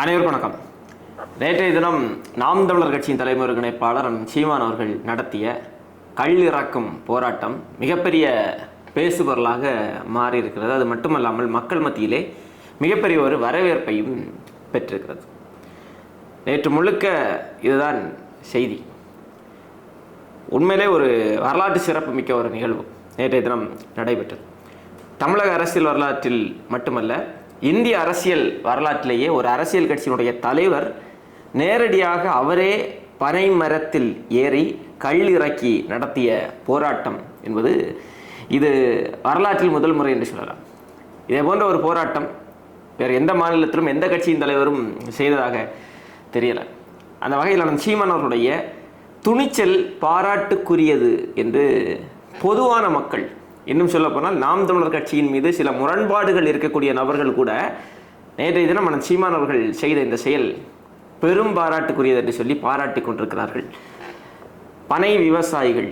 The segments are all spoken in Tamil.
அனைவருக்கும் வணக்கம். நேற்றைய தினம் நாம் தமிழர் கட்சியின் தலைமை ஒருங்கிணைப்பாளர் சீமான் அவர்கள் நடத்திய கள் இறக்கும் போராட்டம் மிகப்பெரிய பேசுபொருளாக மாறி இருக்கிறது அது மட்டுமல்லாமல் மக்கள் மத்தியிலே மிகப்பெரிய ஒரு வரவேற்பையும் பெற்றிருக்கிறது. நேற்று முழுக்க இதுதான் செய்தி. உண்மையிலே ஒரு வரலாற்று சிறப்பு மிக்க ஒரு நிகழ்வு நேற்றைய தினம் நடைபெற்றது. தமிழக அரசியல் வரலாற்றில் மட்டுமல்ல இந்திய அரசியல் வரலாற்றிலேயே ஒரு அரசியல் கட்சியினுடைய தலைவர் நேரடியாக அவரே பனை மரத்தில் ஏறி கல் இறக்கி நடத்திய போராட்டம் என்பது இது வரலாற்றில் முதல் முறை என்று சொல்லலாம். இதே போன்ற ஒரு போராட்டம் வேறு எந்த மாநிலத்திலும் எந்த கட்சியின் தலைவரும் செய்ததாக தெரியலை. அந்த வகையில் அந்த சீமான் அவர்களுடைய துணிச்சல் பாராட்டுக்குரியது என்று பொதுவான மக்கள் இன்னும் சொல்லப்போனால் நாம் தமிழர் கட்சியின் மீது சில முரண்பாடுகள் இருக்கக்கூடிய நபர்கள் கூட நேற்றைய தினம் மன சீமான் அவர்கள் செய்த இந்த செயல் பெரும் பாராட்டுக்குரியது என்று சொல்லி பாராட்டி கொண்டிருக்கிறார்கள். பனை விவசாயிகள்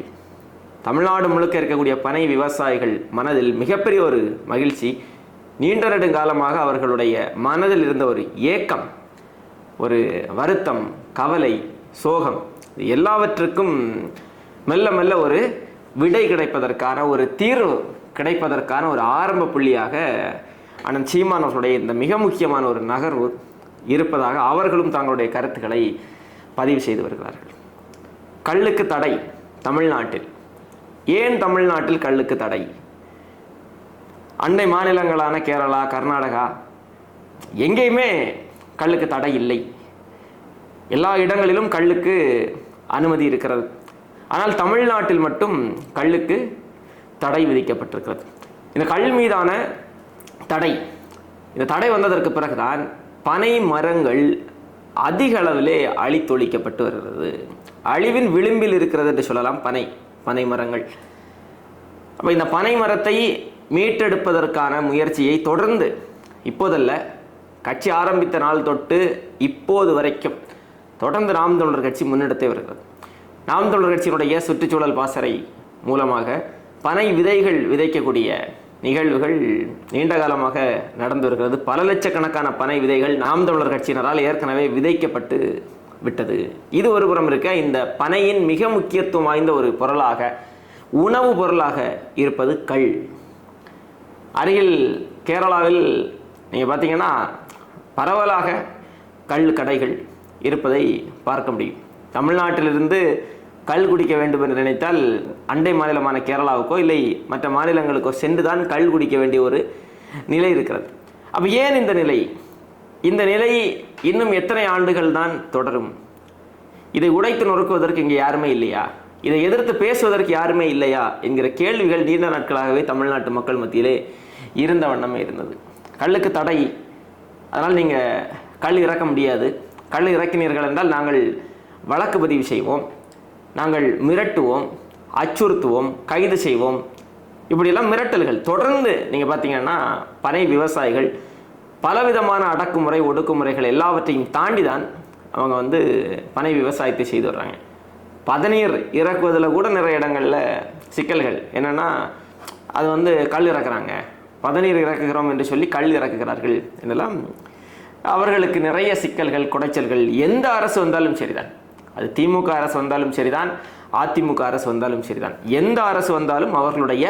தமிழ்நாடு முழுக்க இருக்கக்கூடிய பனை விவசாயிகள் மனதில் மிகப்பெரிய ஒரு மகிழ்ச்சி. நீண்ட நெடுங்காலமாக அவர்களுடைய மனதில் இருந்த ஒரு ஏக்கம் ஒரு வருத்தம் கவலை சோகம் எல்லாவற்றுக்கும் மெல்ல மெல்ல ஒரு விடை கிடைப்பதற்கான ஒரு தீர்வு கிடைப்பதற்கான ஒரு ஆரம்ப புள்ளியாக அண்ணன் சீமான் அவர்களுடைய இந்த மிக முக்கியமான ஒரு நகர்வு இருப்பதாக அவர்களும் தங்களுடைய கருத்துக்களை பதிவு செய்து வருகிறார்கள். கல்லுக்கு தடை தமிழ்நாட்டில். ஏன் தமிழ்நாட்டில் கல்லுக்கு தடை? அண்டை மாநிலங்களான கேரளா கர்நாடகா எங்கேயுமே கல்லுக்கு தடை இல்லை. எல்லா இடங்களிலும் கல்லுக்கு அனுமதி இருக்கிறது. ஆனால் தமிழ்நாட்டில் மட்டும் கல்லுக்கு தடை விதிக்கப்பட்டிருக்கிறது. இந்த கல் மீதான தடை இந்த தடை வந்ததற்கு பிறகுதான் பனை மரங்கள் அதிக அளவிலே அழித்தொழிக்கப்பட்டு வருகிறது. அழிவின் விளிம்பில் இருக்கிறது என்று சொல்லலாம் பனை பனை மரங்கள். அப்போ இந்த பனை மரத்தை மீட்டெடுப்பதற்கான முயற்சியை தொடர்ந்து இப்போதல்ல கட்சி ஆரம்பித்த நாள் தொட்டு இப்போது வரைக்கும் தொடர்ந்து நாம் தமிழர் கட்சி முன்னெடுத்தே வருகிறது. நாம் தொடர் கட்சியினுடைய சுற்றுச்சூழல் பாசறை மூலமாக பனை விதைகள் விதைக்கக்கூடிய நிகழ்வுகள் நீண்ட காலமாக நடந்து வருகிறது பல லட்சக்கணக்கான பனை விதைகள் நாம் தமிழர் கட்சியினரால் ஏற்கனவே விதைக்கப்பட்டு விட்டது. இது ஒரு புறம் இருக்க இந்த பனையின் மிக முக்கியத்துவம் வாய்ந்த ஒரு பொருளாக உணவு பொருளாக இருப்பது கல். அருகில் கேரளாவில் நீங்கள் பார்த்தீங்கன்னா பரவலாக கல் கடைகள் இருப்பதை பார்க்க முடியும். தமிழ்நாட்டிலிருந்து கல் குடிக்க வேண்டும் என்று நினைத்தால் அண்டை மாநிலமான கேரளாவுக்கோ இல்லை மற்ற மாநிலங்களுக்கோ சென்று தான் கல் குடிக்க வேண்டிய ஒரு நிலை இருக்கிறது. அப்போ ஏன் இந்த நிலை? இந்த நிலை இன்னும் எத்தனை ஆண்டுகள் தான் தொடரும்? இதை உடைத்து நொறுக்குவதற்கு இங்கே யாருமே இல்லையா? இதை எதிர்த்து பேசுவதற்கு யாருமே இல்லையா? என்கிற கேள்விகள் நீண்ட நாட்களாகவே தமிழ்நாட்டு மக்கள் மத்தியிலே இருந்த வண்ணமே இருந்தது. கல்லுக்கு தடை. அதனால் நீங்கள் கல் இறக்க முடியாது. கல் இறக்கினீர்கள் என்றால் நாங்கள் வழக்கு பதிவு செய்வோம். நாங்கள் மிரட்டுவோம் அச்சுறுத்துவோம் கைது செய்வோம். இப்படியெல்லாம் மிரட்டல்கள். தொடர்ந்து நீங்கள் பார்த்தீங்கன்னா பனை விவசாயிகள் பலவிதமான அடக்குமுறை ஒடுக்குமுறைகள் எல்லாவற்றையும் தாண்டி தான் அவங்க வந்து பனை விவசாயத்தை செய்து வர்றாங்க. பதநீர் இறக்குவதில் கூட நிறைய இடங்களில் சிக்கல்கள். என்னென்னா அது வந்து கல் இறக்குறாங்க. பதநீர் இறக்குகிறோம் என்று சொல்லி கல் இறக்குகிறார்கள். இதெல்லாம் அவர்களுக்கு நிறைய சிக்கல்கள் குடைச்சல்கள். எந்த அரசு வந்தாலும் சரிதான். அது திமுக அரசு வந்தாலும் சரிதான் அதிமுக அரசு வந்தாலும் சரிதான். எந்த அரசு வந்தாலும் அவர்களுடைய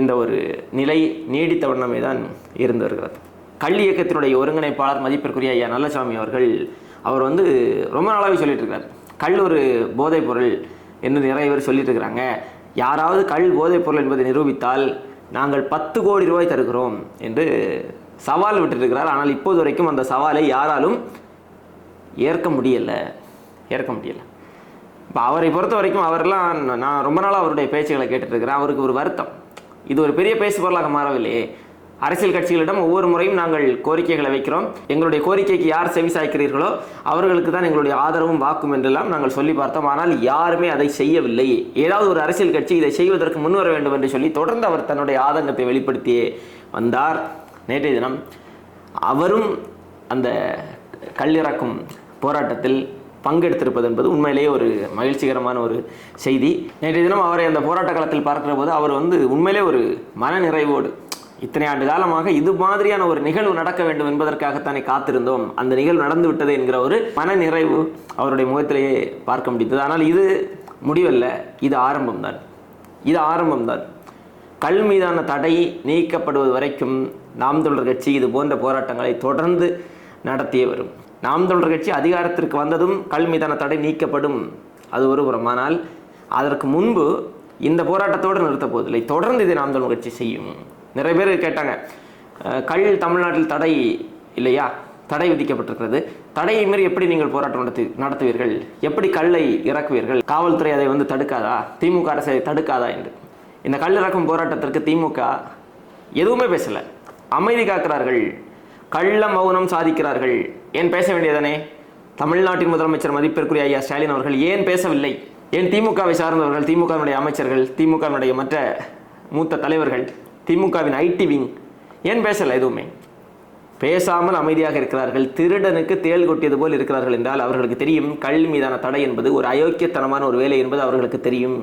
இந்த ஒரு நிலை நீடித்த வண்ணமே தான் இருந்து வருகிறது. கல்வி இயக்கத்தினுடைய ஒருங்கிணைப்பாளர் மதிப்பிற்குரிய ஐயா நல்லசாமி அவர்கள் அவர் வந்து ரொம்ப நாளாகவே சொல்லிட்டு இருக்கிறார் கல் ஒரு போதைப் பொருள் என்று நிறைய பேர் சொல்லிட்டு இருக்கிறாங்க யாராவது கல் போதைப் பொருள் என்பதை நிரூபித்தால் நாங்கள் பத்து கோடி ரூபாய் தருகிறோம் என்று சவால் விட்டுருக்கிறார். ஆனால் இப்போது வரைக்கும் அந்த சவாலை யாராலும் ஏற்க முடியலை. ஏற்க முடியலை. இப்போ அவரை பொறுத்த வரைக்கும் அவரெல்லாம் நான் ரொம்ப நாளாக அவருடைய பேச்சுகளை கேட்டுட்ருக்கிறேன் அவருக்கு ஒரு வருத்தம். இது ஒரு பெரிய பேசு பொருளாக மாறவில்லையே அரசியல் கட்சிகளிடம் ஒவ்வொரு முறையும் நாங்கள் கோரிக்கைகளை வைக்கிறோம். எங்களுடைய கோரிக்கைக்கு யார் செவி சாய்க்கிறீர்களோ அவர்களுக்கு தான் எங்களுடைய ஆதரவும் வாக்கும் என்றெல்லாம் நாங்கள் சொல்லி பார்த்தோம். ஆனால் யாருமே அதை செய்யவில்லை. ஏதாவது ஒரு அரசியல் கட்சி இதை செய்வதற்கு முன்வர வேண்டும் என்று சொல்லி தொடர்ந்து அவர் தன்னுடைய ஆதங்கத்தை வெளிப்படுத்தியே வந்தார். நேற்றைய தினம் அவரும் அந்த கல்லிறக்கும் போராட்டத்தில் பங்கெடுத்திருப்பது என்பது உண்மையிலேயே ஒரு மகிழ்ச்சிகரமான ஒரு செய்தி. நேற்றைய தினம் அவரை அந்த போராட்ட காலத்தில் பார்க்கிற போது அவர் வந்து உண்மையிலே ஒரு மன நிறைவோடு இத்தனை ஆண்டு காலமாக இது மாதிரியான ஒரு நிகழ்வு நடக்க வேண்டும் என்பதற்காகத்தானே காத்திருந்தோம். அந்த நிகழ்வு நடந்து விட்டது என்கிற ஒரு மன நிறைவு அவருடைய முகத்திலேயே பார்க்க முடிந்தது. ஆனால் இது முடிவல்ல இது ஆரம்பம்தான். இது ஆரம்பம்தான். கல் மீதான தடை நீக்கப்படுவது வரைக்கும் நாம் தொடர் கட்சி இது போன்ற போராட்டங்களை தொடர்ந்து நடத்தியே வரும். நாம் தொடர் கட்சி அதிகாரத்திற்கு வந்ததும் கல் மீதான தடை நீக்கப்படும். அது ஒரு புறம் ஆனால் அதற்கு முன்பு இந்த போராட்டத்தோடு நிறுத்த போவதில்லை. தொடர்ந்து இதை நாம் தமிழர் கட்சி செய்யும். நிறைய பேர் கேட்டாங்க கல் தமிழ்நாட்டில் தடை இல்லையா? தடை விதிக்கப்பட்டிருக்கிறது. தடையை மீறி எப்படி நீங்கள் போராட்டம் நடத்தி நடத்துவீர்கள்? எப்படி கல்லை இறக்குவீர்கள்? காவல்துறை அதை வந்து தடுக்காதா? திமுக அரசு தடுக்காதா என்று. இந்த கல் இறக்கும் போராட்டத்திற்கு திமுக எதுவுமே பேசலை. அமைதி காக்கிறார்கள். கள்ள மௌனம் சாதிக்கிறார்கள். ஏன் பேச வேண்டியதானே? தமிழ்நாட்டின் முதலமைச்சர் மதிப்பிற்குரிய ஐயா ஸ்டாலின் அவர்கள் ஏன் பேசவில்லை? ஏன் திமுகவை சார்ந்தவர்கள் திமுகவினுடைய அமைச்சர்கள் திமுகவினுடைய மற்ற மூத்த தலைவர்கள் திமுகவின் ஐடி விங் ஏன் பேசலை எதுவுமே? பேசாமல் அமைதியாக இருக்கிறார்கள். திருடனுக்கு தேள் கொட்டியது போல் இருக்கிறார்கள் என்றால் அவர்களுக்கு தெரியும் கல்வி மீதான தடை என்பது ஒரு அயோக்கியத்தனமான ஒரு வேலை என்பது அவர்களுக்கு தெரியும்.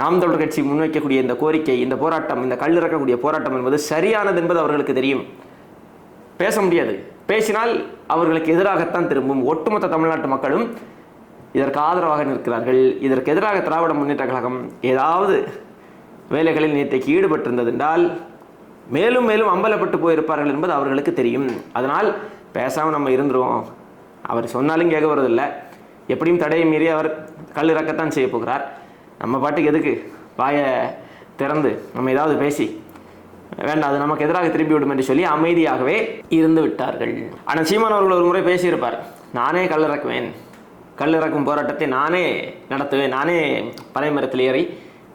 நாம் தமிழர் கட்சி முன்வைக்கக்கூடிய இந்த கோரிக்கை இந்த போராட்டம் இந்த கல் இறக்கக்கூடிய போராட்டம் என்பது சரியானது என்பது அவர்களுக்கு தெரியும். பேச முடியாது. பேசினால் அவர்களுக்கு எதிராகத்தான் திரும்பும். ஒட்டுமொத்த தமிழ்நாட்டு மக்களும் இதற்கு ஆதரவாக நிற்கிறார்கள். இதற்கு எதிராக திராவிட முன்னேற்ற கழகம் ஏதாவது வேலைகளில் நேற்றைக்கு ஈடுபட்டிருந்தது என்றால் மேலும் மேலும் அம்பலப்பட்டு போயிருப்பார்கள் என்பது அவர்களுக்கு தெரியும். அதனால் பேசாமல் நம்ம இருந்துருவோம். அவர் சொன்னாலும் கேட்க வரதில்லை எப்படியும் தடையை மீறி அவர் கல் இறக்கத்தான் செய்ய போகிறார். நம்ம பாட்டுக்கு எதுக்கு? வாயை திறந்து நம்ம ஏதாவது பேசி வேண்டாம் அது நமக்கு எதிராக திரும்பி விடும் என்று சொல்லி அமைதியாகவே இருந்து விட்டார்கள். ஆனால் சீமான் அவர்கள் ஒரு முறை பேசியிருப்பார். நானே கல்லிறக்குவேன் கல்லிறக்கும் போராட்டத்தை நானே நடத்துவேன். நானே பனைமரத்தில் ஏறி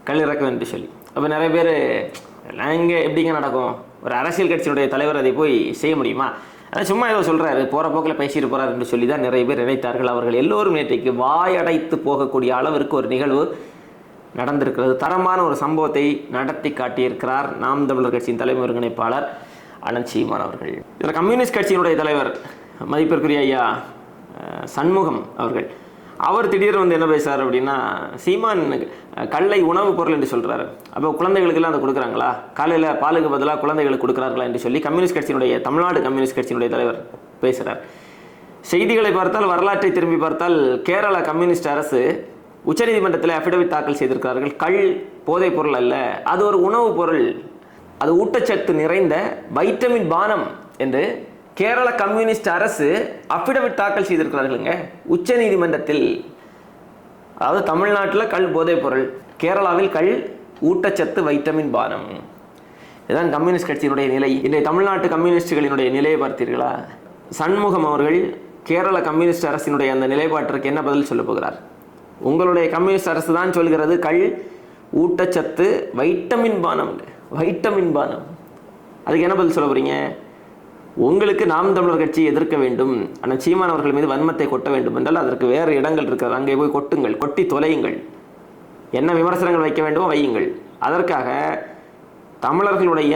கல்லிறக்குவேன் என்று சொல்லி. அப்போ நிறைய பேர் இங்கே எப்படிங்க நடக்கும்? ஒரு அரசியல் கட்சியினுடைய தலைவர் அதை போய் செய்ய முடியுமா? ஆனால் சும்மா ஏதோ சொல்கிறாரு போகிற போக்கில் பேசிட்டு போகிறார் என்று சொல்லி தான் நிறைய பேர் நினைத்தார்கள். அவர்கள் எல்லோரும் நேற்றைக்கு வாயடைத்து போகக்கூடிய அளவிற்கு ஒரு நிகழ்வு நடந்திருக்கிறது. தரமான ஒரு சம்பவத்தை நடத்தி காட்டியிருக்கிறார் நாம் தமிழர் கட்சியின் தலைமை ஒருங்கிணைப்பாளர் அலன் சீமான் அவர்கள். இதில் கம்யூனிஸ்ட் கட்சியினுடைய தலைவர் மதிப்பிற்குரிய ஐயா சண்முகம் அவர்கள். அவர் திடீர்னு வந்து என்ன பேசுறாரு அப்படின்னா சீமான் கல்லை உணவுப் பொருள் என்று சொல்கிறாரு அப்போ குழந்தைகளுக்கெல்லாம் அதை கொடுக்குறாங்களா? காலையில் பாலுக்கு பதிலாக குழந்தைகளுக்கு கொடுக்குறார்களா என்று சொல்லி கம்யூனிஸ்ட் கட்சியினுடைய தமிழ்நாடு கம்யூனிஸ்ட் கட்சியினுடைய தலைவர் பேசுகிறார் செய்திகளை பார்த்தால் வரலாற்றை திரும்பி பார்த்தால் கேரளா கம்யூனிஸ்ட் அரசு உச்சநீதிமன்றத்தில் அஃபிடவிட் தாக்கல் செய்திருக்கிறார்கள். கள் போதைப் பொருள் அல்ல. அது ஒரு உணவுப் பொருள். அது ஊட்டச்சத்து நிறைந்த வைட்டமின் பானம் என்று கேரள கம்யூனிஸ்ட் அரசு அஃபிடவிட் தாக்கல் செய்திருக்கிறார்களுங்க. உச்சநீதிமன்றத்தில் அதாவது தமிழ்நாட்டில் கல் போதைப் பொருள் கேரளாவில் கல் ஊட்டச்சத்து வைட்டமின் பானம். இதுதான் கம்யூனிஸ்ட் கட்சியினுடைய நிலை. இன்றைய தமிழ்நாட்டு கம்யூனிஸ்டுகளினுடைய நிலையை பார்த்தீர்களா? சண்முகம் அவர்கள் கேரள கம்யூனிஸ்ட் அரசினுடைய அந்த நிலைப்பாட்டிற்கு என்ன பதில் சொல்லப் போகிறார்? உங்களுடைய கம்யூனிஸ்ட் அரசு தான் சொல்கிறது கல் ஊட்டச்சத்து வைட்டமின் பானம். வைட்டமின் பானம். அதுக்கு என்ன பதில் சொல்ல போறீங்க? உங்களுக்கு நாம் தமிழர் கட்சி எதிர்க்க வேண்டும். ஆனால் சீமான் அவர்கள் மீது வன்மத்தை கொட்ட வேண்டும் என்றால் அதற்கு வேறு இடங்கள் இருக்கிறது. அங்கே போய் கொட்டுங்கள் கொட்டி தொலையுங்கள். என்ன விமர்சனங்கள் வைக்க வேண்டுமோ வையுங்கள். அதற்காக தமிழர்களுடைய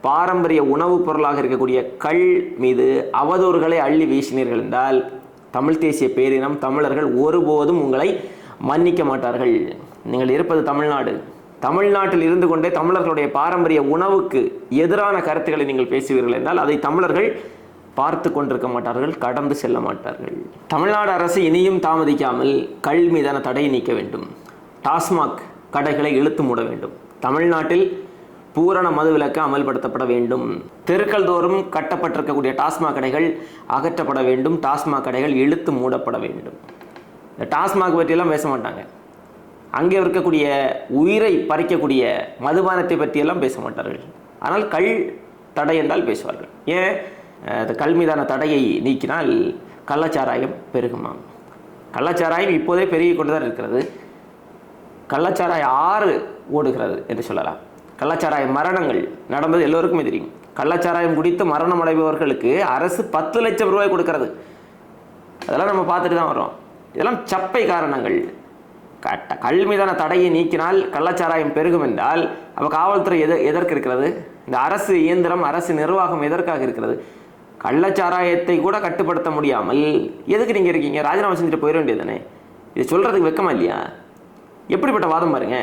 பாரம்பரிய உணவுப் பொருளாக இருக்கக்கூடிய கள் மீது அவதூறுகளை அள்ளி வீசினீர்கள் என்றால் தமிழ் தேசிய பேரினம் தமிழர்கள் ஒருபோதும் உங்களை மன்னிக்க மாட்டார்கள். நீங்கள் இருப்பது தமிழ்நாடு. தமிழ்நாட்டில் இருந்து கொண்டே தமிழர்களுடைய பாரம்பரிய உணவுக்கு எதிரான கருத்துக்களை நீங்கள் பேசுவீர்கள் என்றால் அதை தமிழர்கள் பார்த்து கொண்டிருக்க மாட்டார்கள் கடந்து செல்ல மாட்டார்கள். தமிழ்நாடு அரசு இனியும் தாமதிக்காமல் கல் மீதான தடையை நீக்க வேண்டும். டாஸ்மாக் கடைகளை இழுத்து மூட வேண்டும். தமிழ்நாட்டில் பூரண மதுவிலக்கு அமல்படுத்தப்பட வேண்டும். தெருக்கள் தோறும் கட்டப்பட்டிருக்கக்கூடிய டாஸ்மாக் கடைகள் அகற்றப்பட வேண்டும். டாஸ்மாக் கடைகள் இழுத்து மூடப்பட வேண்டும். இந்த டாஸ்மாக் பற்றியெல்லாம் பேச மாட்டாங்க. அங்கே இருக்கக்கூடிய உயிரை பறிக்கக்கூடிய மதுபானத்தை பற்றியெல்லாம் பேச மாட்டார்கள். ஆனால் கல் தடை என்றால் பேசுவார்கள். ஏன்? அஹ், இந்த கல் மீதான தடையை நீக்கினால் கள்ளச்சாராயம் பெருகுமாம் கள்ளச்சாராயம் இப்போதே பெருகி கொண்டு தான் இருக்கிறது. கள்ளச்சாராய ஆறு ஓடுகிறது என்று சொல்லலாம். கள்ளச்சாராய மரணங்கள் நடந்தது எல்லோருக்குமே தெரியும். கள்ளச்சாராயம் குடித்து மரணம் அடைபவர்களுக்கு அரசு பத்து லட்சம் ரூபாய் கொடுக்கறது. அதெல்லாம் நம்ம பார்த்துட்டு தான் வரோம் இதெல்லாம் சப்பை காரணங்கள். கட்ட கல் மீதான தடையை நீக்கினால் கள்ளச்சாராயம் பெருகும் என்றால் அப்போ காவல்துறை எது எதற்கு இருக்கிறது? இந்த அரசு இயந்திரம் அரசு நிர்வாகம் எதற்காக இருக்கிறது? கள்ளச்சாராயத்தை கூட கட்டுப்படுத்த முடியாமல் எதுக்கு நீங்கள் இருக்கீங்க? ராஜினாமா செஞ்சுட்டு போயிட வேண்டியதானே இது சொல்கிறதுக்கு வெக்கமா இல்லையா? எப்படிப்பட்ட வாதம் பாருங்க.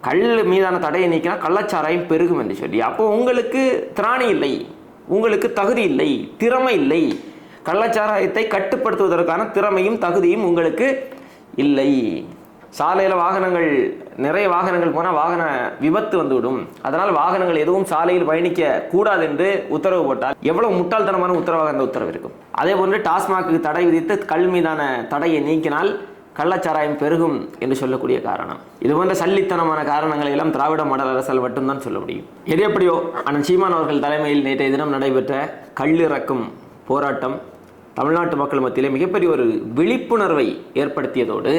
கல் மீதான தடையை நீக்கினா கள்ளச்சாராயம் பெருகும் என்று சொல்லி. அப்போ உங்களுக்கு திராணி இல்லை. உங்களுக்கு தகுதி இல்லை. திறமை இல்லை. கள்ளச்சாராயத்தை கட்டுப்படுத்துவதற்கான திறமையும் தகுதியும் உங்களுக்கு இல்லை. சாலையில் வாகனங்கள் நிறைய வாகனங்கள் போனால் வாகன விபத்து வந்துவிடும். அதனால் வாகனங்கள் எதுவும் சாலையில் பயணிக்க கூடாது என்று உத்தரவு போட்டால் எவ்வளவு முட்டாள்தனமான உத்தரவாக அந்த உத்தரவு இருக்கும். அதே போன்று டாஸ்மாக்கு தடை விதித்து கல் மீதான தடையை நீக்கினால் கள்ளச்சாராயம் பெருகும் என்று சொல்லக்கூடிய காரணம். இது போன்ற சல்லித்தனமான காரணங்களை எல்லாம் திராவிட மாடல் அரசால் மட்டும்தான் சொல்ல முடியும். எது எப்படியோ அண்ணன் சீமான் அவர்கள் தலைமையில் நேற்றைய தினம் நடைபெற்ற கல்லிறக்கும் போராட்டம் தமிழ்நாட்டு மக்கள் மத்தியிலே மிகப்பெரிய ஒரு விழிப்புணர்வை ஏற்படுத்தியதோடு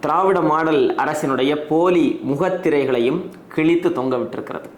திராவிட மாடல் அரசினுடைய போலி முகத்திரைகளையும் கிழித்து தொங்க விட்டிருக்கிறது.